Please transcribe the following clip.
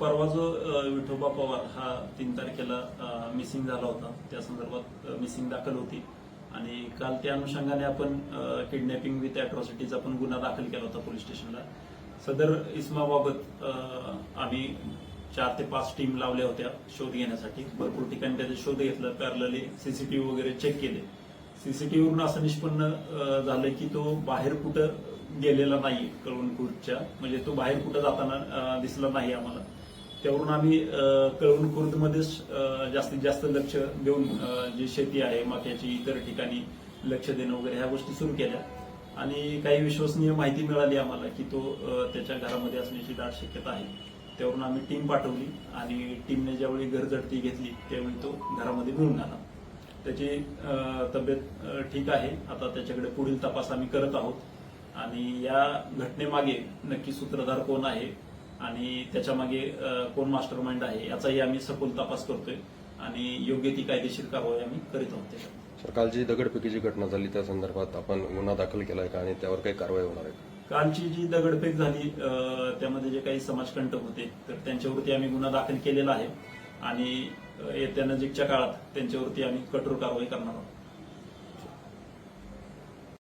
परवा जो विठोबा पवार हा तीन तारखेला मिसिंग झाला होता. त्या संदर्भात मिसिंग दाखल होती. आणि काल त्या अनुषंगाने आपण किडनॅपिंग विथ अॅट्रॉसिटीचा पण गुन्हा दाखल केला होता पोलीस स्टेशनला. सदर इस्माबाबत आम्ही चार ते पाच टीम लावल्या होत्या शोध घेण्यासाठी. भरपूर ठिकाणी त्याचा शोध घेतला पॅरलली सीसीटीव्ही वगैरे चेक केले. सीसीटीव्हीवरून असं निष्पन्न झालं की तो बाहेर कुठं गेलेला नाही कळवणखुर्दच्या म्हणजे तो बाहेर कुठं जाताना दिसला नाही आम्हाला. त्यावरून आम्ही अ, जास्तीत जास्त लक्ष देऊन जी शेती आहे मक्याची इतर ठिकाणी लक्ष देणं वगैरे ह्या गोष्टी सुरू केल्या. आणि काही विश्वसनीय माहिती मिळाली आम्हाला की तो त्याच्या घरामध्ये असण्याची दाट शक्यता आहे. त्यावरून आम्ही टीम पाठवली आणि टीमने ज्यावेळी घरझडती घेतली त्यावेळी तो घरामध्ये मिळून आला. त्याची तब्येत ठीक आहे. आता त्याच्याकडे पुढील तपास आम्ही करत आहोत. आणि या घटनेमागे नक्की सूत्रधार कोण आहे आणि त्याच्यामागे अ, कोण मास्टर माइंड आहे याचाही आम्ही सखोल तपास करतोय आणि योग्य ती कायदेशीर कारवाई आम्ही करीत आहोत त्याच्यात सर काल जी दगडफेकीची घटना झाली त्या संदर्भात आपण गुन्हा दाखल केलाय का आणि त्यावर काही कारवाई होणार आहे का? कालची जी दगडफेक झाली अ, त्यामध्ये जे काही समाजकंटक होते तर त्यांच्यावरती आम्ही गुन्हा दाखल केलेला आहे आणि अ, येत्या नजीकच्या काळात त्यांच्यावरती आम्ही कठोर कारवाई करणार आहोत